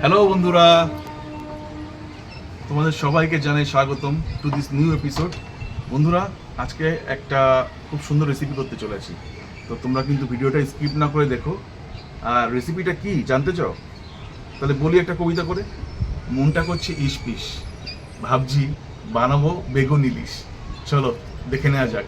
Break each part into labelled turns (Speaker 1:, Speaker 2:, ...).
Speaker 1: Hello বন্ধুরা। তোমাদের সবাইকে জানাই স্বাগতম টু দিস নিউ এপিসোড বন্ধুরা, আজকে একটা খুব সুন্দর রেসিপি করতে চলেছি। তো তোমরা কিন্তু ভিডিওটা স্কিপ না করে দেখো। আর রেসিপিটা কি, জানতে চাও? তাহলে বলি একটা কবিতা করে। মনটা করছে ইস পিস ভাবছি বানাবো বেগুন ইলিশ। চলো, দেখে নেওয়া যাক।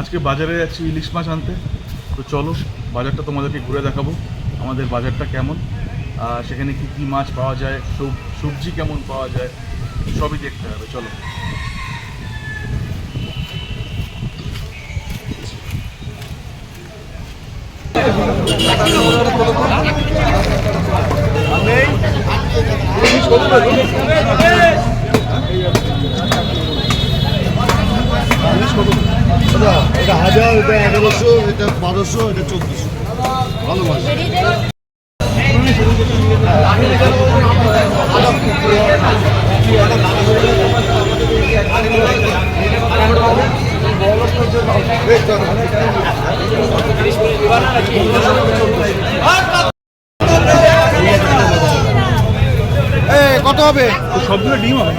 Speaker 1: আজকে বাজারে যাচ্ছি ইলিশ মাছ আনতে। তো চলো, বাজারটা তোমাদেরকে ঘুরে দেখাবো। আমাদের বাজারটা কেমন? সেখানে কি কি মাছ পাওয়া যায়, সব- সবজি কেমন পাওয়া যায়, সবই দেখতে হবে, চলো।
Speaker 2: এটা হাজার, এটা এগারোশো, এটা বারোশো, এটা চোদ্দোশো। ভালো কত হবে?
Speaker 1: সবগুলো ডিম হবে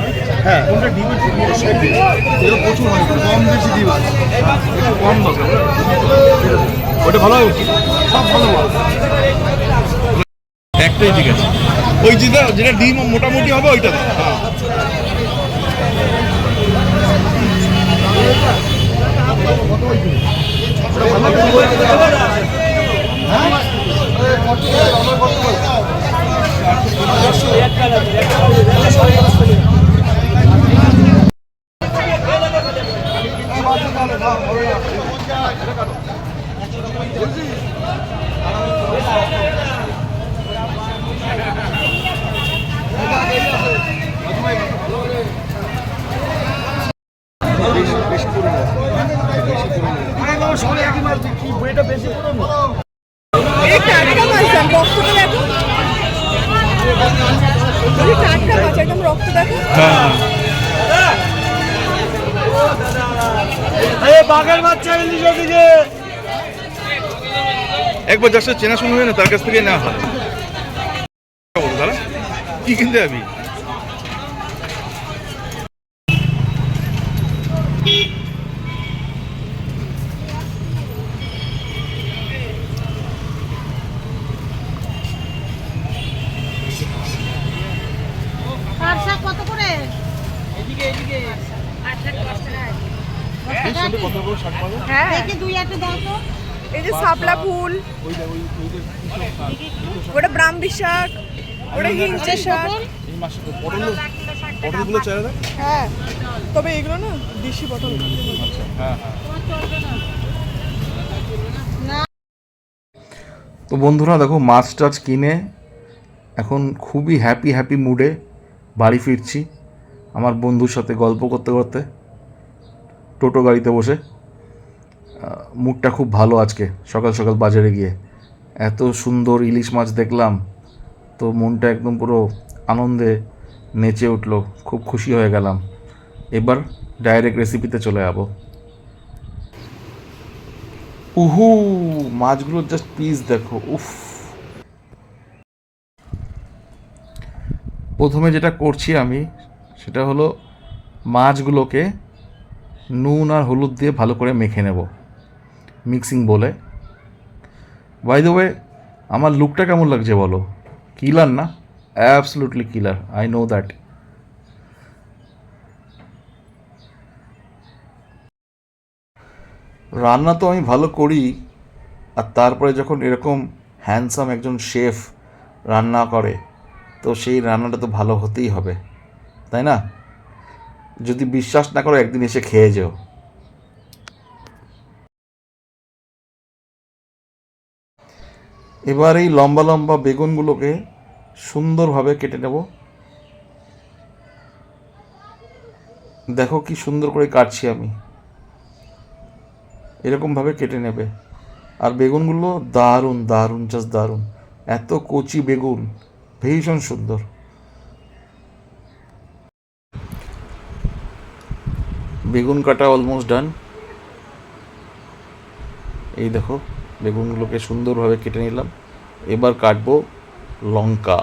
Speaker 2: হ্যাঁ।
Speaker 1: কোনটা ছিল?
Speaker 2: এগুলো প্রচুর হয় কম বেশি ডিম আছে।
Speaker 1: একটু কম দরকার ওটা ভালো হবে?
Speaker 2: সব ভালো
Speaker 1: ঠিক আছে ওই যেটা যেটা ডিম মোটামুটি হবে ওইটা।
Speaker 3: একদম রক্ত দেখো
Speaker 1: হ্যাঁ একবার যার সাথে চেনাশোনা হয় না, তার কাছ থেকে নেওয়া হয়। কি কিনতে যাবি?
Speaker 3: হ্যাঁ।
Speaker 4: দেখি দুই একটা দাও তো।
Speaker 3: এই যে শাপলা ফুল। ওটা ব্রাহ্মী শাক ওটা হিংচে শাক।
Speaker 1: এই মাসে পটল পটলগুলো চাই দাদা
Speaker 3: হ্যাঁ। তবে এগুলো না দেশি পটল।
Speaker 1: আচ্ছা হ্যাঁ হ্যাঁ। তো বন্ধুরা দেখো মাছ টাছ কিনে এখন খুবই হ্যাপি হ্যাপি মুডে বাড়ি ফিরছি। আমার বন্ধুর সাথে গল্প করতে করতে টোটো গাড়িতে বসে। মুডটা খুব ভালো আজকে, সকাল সকাল বাজারে গিয়ে। এত সুন্দর ইলিশ মাছ দেখলাম, তো মনটা একদম পুরো আনন্দে নেচে উঠল, খুব খুশি হয়ে গেলাম। এবার ডাইরেক্ট রেসিপিতে চলে যাব। উহু মাছগুলোর জাস্ট পিস দেখো, উফ। প্রথমে যেটা করছি আমি, সেটা হলো মাছগুলোকে নুন আর হলুদ দিয়ে ভালো করে মেখে নেব। মিক্সিং বলে। বাই দ্য ওয়ে আমার লুকটা কেমন লাগছে বলো? কিলার না? Absolutely killer I know that রান্না তো আমি ভালো করি, আর তারপরে যখন এরকম হ্যান্ডসাম একজন শেফ রান্না করে, তো সেই রান্নাটা তো ভালো হতেই হবে, তাই না? যদি বিশ্বাস না করো একদিন এসে খেয়ে যেও। এবার এই লম্বা লম্বা বেগুনগুলোকে সুন্দরভাবে কেটে নেব। দেখো কি সুন্দর করে কাটছি আমি। এরকমভাবে কেটে নেবে। আর বেগুনগুলো দারুণ দারুণ জাস্ট দারুণ। এত কচি বেগুন, ভীষণ সুন্দর। বেগুন কাটা অলমোস্ট ডান এই দেখো। বেগুনগুলোকে সুন্দরভাবে কেটে নিলাম। এবার কাটবো লঙ্কা।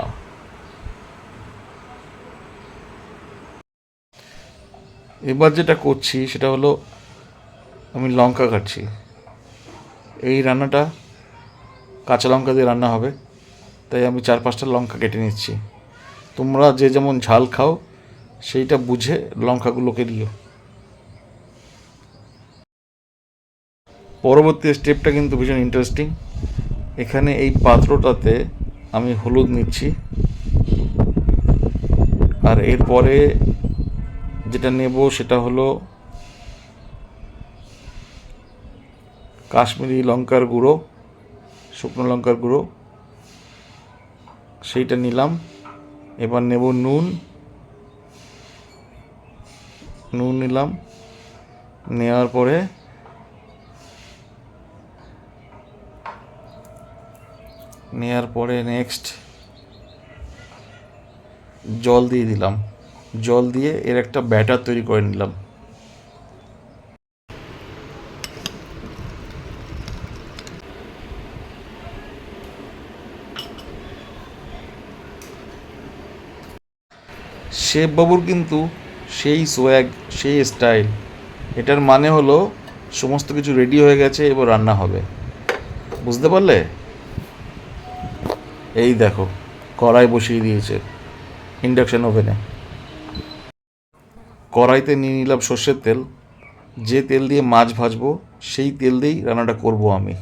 Speaker 1: এবার যেটা করছি সেটা হলো আমি লঙ্কা কাটছি। এই রান্নাটা কাঁচা লঙ্কা দিয়ে রান্না হবে, তাই আমি চার পাঁচটা লঙ্কা কেটে নিচ্ছি। তোমরা যে যেমন ঝাল খাও, সেইটা বুঝে লঙ্কাগুলোকে দিও। পরবর্তী স্টেপটা কিন্তু ভীষণ ইন্টারেস্টিং এখানে এই পাত্রটাতে আমি হলুদ নিচ্ছি। আর এরপরে যেটা নেব সেটা হলো কাশ্মীরি লঙ্কার গুঁড়ো, শুকনো লঙ্কার গুঁড়ো। সেইটা নিলাম। এবার নেব নুন। নুন নিলাম। নেওয়ার পরে নেওয়ার পরে নেক্সট জল দিয়ে দিলাম। জল দিয়ে এর একটা ব্যাটার তৈরি করে নিলাম। শেফ বাবুর কিন্তু সেই সোয়াগ সেই স্টাইল এটার মানে হলো সমস্ত কিছু রেডি হয়ে গেছে, এবার রান্না হবে। বুঝতে পারলে? এই দেখো, কড়াই বসিয়ে দিয়েছে ইন্ডাকশন ওভেনে কড়াইতে নিয়ে নিলাম সর্ষের তেল, যে তেল দিয়ে মাছ ভাজবো, সেই তেল দিয়েই রান্নাটা করব আমি।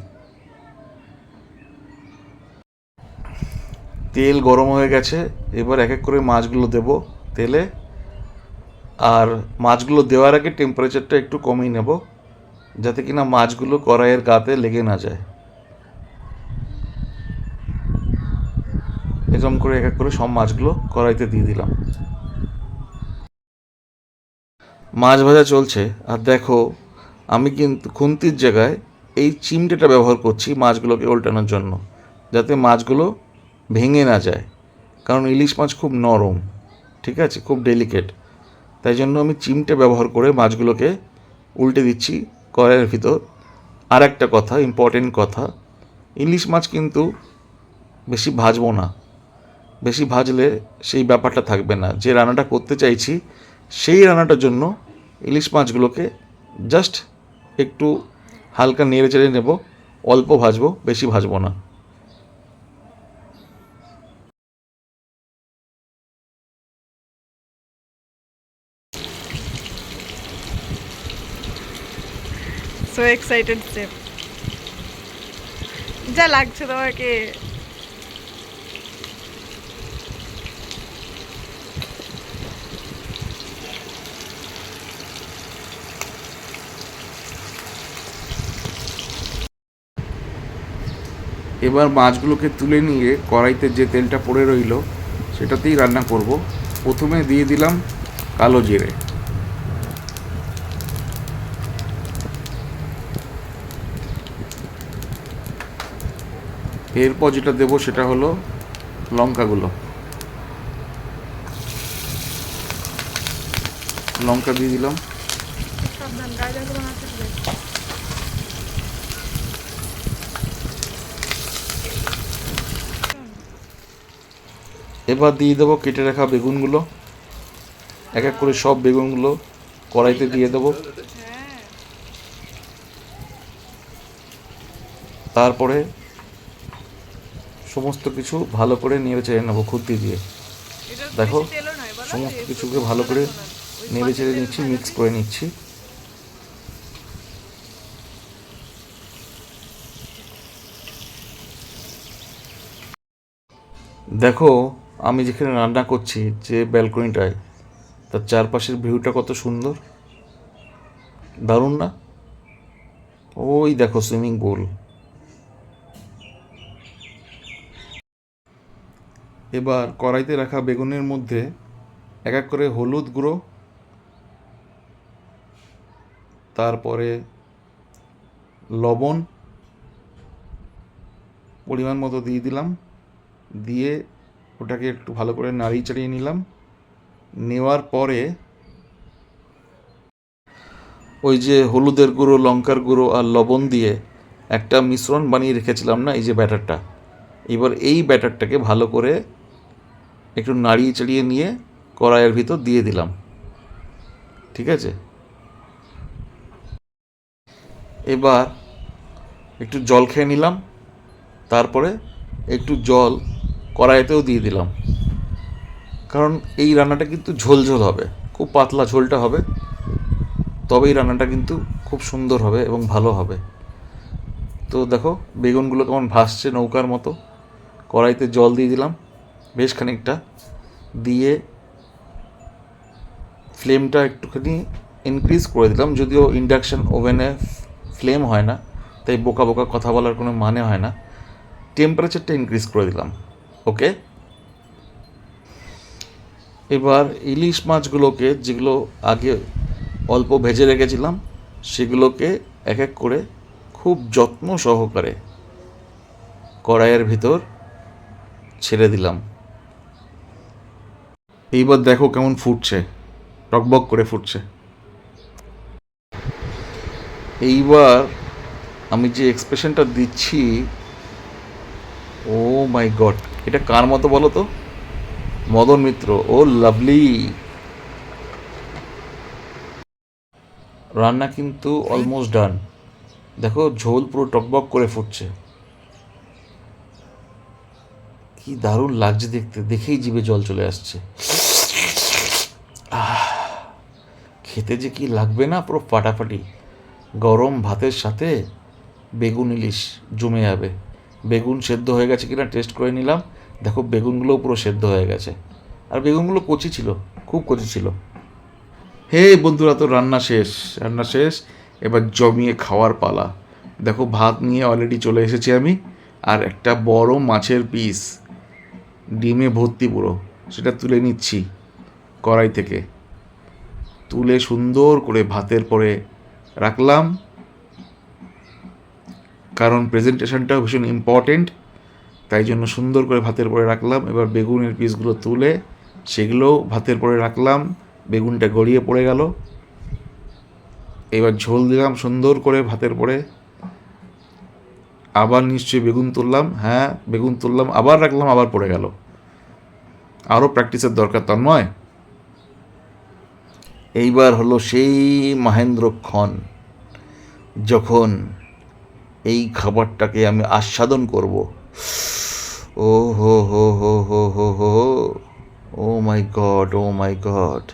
Speaker 1: তেল গরম হয়ে গেছে, এবার এক এক করে মাছগুলো দেব তেলে। আর মাছগুলো দেওয়ার আগে টেম্পারেচারটা একটু কমিয়ে নেব, যাতে কিনা মাছগুলো কড়াইয়ের গাতে লেগে না যায়। এরকম করে এক এক করে সব মাছগুলো কড়াইতে দিয়ে দিলাম। মাছ ভাজা চলছে, আর দেখো, আমি কিন্তু খুন্তির জায়গায় এই চিমটেটা ব্যবহার করছি মাছগুলোকে উল্টানোর জন্য, যাতে মাছগুলো ভেঙে না যায়। কারণ ইলিশ মাছ খুব নরম, ঠিক আছে, খুব ডেলিকেট তাই জন্য আমি চিমটে ব্যবহার করে মাছগুলোকে উল্টে দিচ্ছি কড়াইয়ের ভিতর। আর একটা কথা ইম্পর্টেন্ট কথা, ইলিশ মাছ কিন্তু বেশি ভাজবো না। বেশি ভাজলে সেই ব্যাপারটা থাকবে না। যে রান্নাটা করতে চাইছি, সেই রান্নাটার জন্য ইলিশ মাছগুলোকে জাস্ট একটু হালকা নেড়ে চেড়ে নেব। অল্প ভাজবো, বেশি ভাজবো না।
Speaker 3: সো এক্সাইটেড সেফ যা লাগছে তোমাকে।
Speaker 1: এবার মাছগুলোকে তুলে নিয়ে কড়াইতে যে তেলটা পড়ে রইল, সেটাতেই রান্না করব। প্রথমে দিয়ে দিলাম কালো জিরে। এরপর যেটা দেবো সেটা হলো লঙ্কাগুলো। লঙ্কা দিয়ে দিলাম
Speaker 3: সাবধান গায়ে যাতে না থাকবে
Speaker 1: এবার দিয়ে দেবো কেটে রাখা বেগুনগুলো। এক এক করে সব বেগুনগুলো কড়াইতে দিয়ে দেবো। তারপরে সমস্ত কিছু ভালো করে নেড়ে চেড়ে নেব খুদ্দি দিয়ে। দেখো সমস্ত কিছুকে ভালো করে নেড়ে চেড়ে নিচ্ছি মিক্স করে নিচ্ছি। দেখো আমি যেখানে রান্না করছি, যে ব্যালকনিটায়, তার চারপাশের ভিউটা কত সুন্দর। দারুণ না? ওই দেখো সুইমিং পুল। এবার কড়াইতে রাখা বেগুনের মধ্যে এক এক করে হলুদ গুঁড়ো, তারপরে লবণ পরিমাণ মতো দিয়ে দিলাম। দিয়ে ওটাকে একটু ভালো করে নাড়িয়ে চাড়িয়ে নিলাম। নেওয়ার পরে ওই যে হলুদের গুঁড়ো, লঙ্কার গুঁড়ো আর লবণ দিয়ে একটা মিশ্রণ বানিয়ে রেখেছিলাম না, এই যে ব্যাটারটা। এবার এই ব্যাটারটাকে ভালো করে একটু নাড়িয়ে চাড়িয়ে নিয়ে কড়াইয়ের ভিতর দিয়ে দিলাম। ঠিক আছে? এবার একটু জল খেয়ে নিলাম। তারপরে একটু জল কড়াইতেও দিয়ে দিলাম। কারণ এই রান্নাটা কিন্তু ঝোল ঝোল হবে, খুব পাতলা ঝোলটা হবে, তবে এই রান্নাটা কিন্তু খুব সুন্দর হবে এবং ভালো হবে। তো দেখো, বেগুনগুলো কেমন ভাসছে নৌকার মতো। কড়াইতে জল দিয়ে দিলাম বেশ খানিকটা। দিয়ে ফ্লেমটা একটুখানি ইনক্রিজ করে দিলাম, যদিও ইন্ডাকশান ওভেনে ফ্লেম হয় না, তাই বোকা বোকা কথা বলার কোনো মানে হয় না। টেম্পারেচারটা ইনক্রিজ করে দিলাম। ওকে? এবার ইলিশ মাছগুলোকে যেগুলো আগে অল্প ভেজে রেখেছিলাম, সেগুলোকে এক এক করে খুব যত্ন সহকারে কড়াইয়ের ভিতর ছেড়ে দিলাম।
Speaker 5: এইবার দেখো কেমন ফুটছে, টকবক করে ফুটছে।
Speaker 1: এইবার আমি যে এক্সপ্রেশনটা দিচ্ছি, ও মাই গড এটা কার মতো বলো তো? মদন মিত্র ও লাভলি। রান্না কিন্তু অলমোস্ট ডান দেখো, ঝোল পুরো টকবক করে ফুটছে। কি দারুণ লাগছে দেখতে, দেখেই জিভে জল চলে আসছে। খেতে যে কি লাগবে না পুরো ফাটাফাটি। গরম ভাতের সাথে বেগুন ইলিশ জমে যাবে। বেগুন সেদ্ধ হয়ে গেছে কিনা টেস্ট করে নিলাম। দেখো, বেগুনগুলোও পুরো সেদ্ধ হয়ে গেছে। আর বেগুনগুলো কচি ছিল, খুব কচি ছিল।
Speaker 5: হে বন্ধুরা, তো রান্না শেষ রান্না শেষ। এবার জমিয়ে খাওয়ার পালা। দেখো, ভাত নিয়ে অলরেডি চলে এসেছি আমি, আর একটা বড় মাছের পিস ডিমে ভর্তি পুরো, সেটা তুলে নিচ্ছি কড়াই থেকে। তুলে সুন্দর করে ভাতের পরে রাখলাম। কারণ প্রেজেন্টেশনটাও ভীষণ ইম্পর্টেন্ট তাই জন্য সুন্দর করে ভাতের পরে রাখলাম। এবার বেগুনের পিসগুলো তুলে সেগুলোও ভাতের পরে রাখলাম, বেগুনটা গড়িয়ে পড়ে গেল। এবার ঝোল দিলাম সুন্দর করে ভাতের পরে। আবার নিশ্চয়ই বেগুন তুললাম হ্যাঁ বেগুন তুললাম, আবার রাখলাম, আবার পড়ে গেল। আরও প্র্যাকটিসের দরকার তার নয়।
Speaker 1: এইবার হলো সেই মহেন্দ্রক্ষণ, যখন এই খাবারটাকে আমি আস্বাদন করব ও হো হো হো হো হো হো ও মাই গড ও মাই গড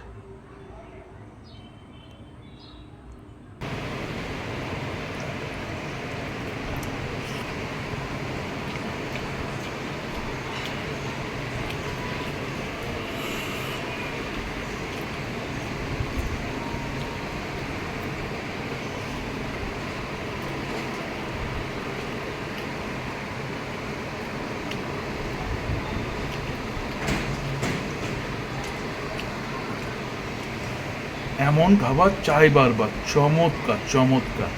Speaker 5: এমন খাবার চাই বারবার চমৎকার চমৎকার।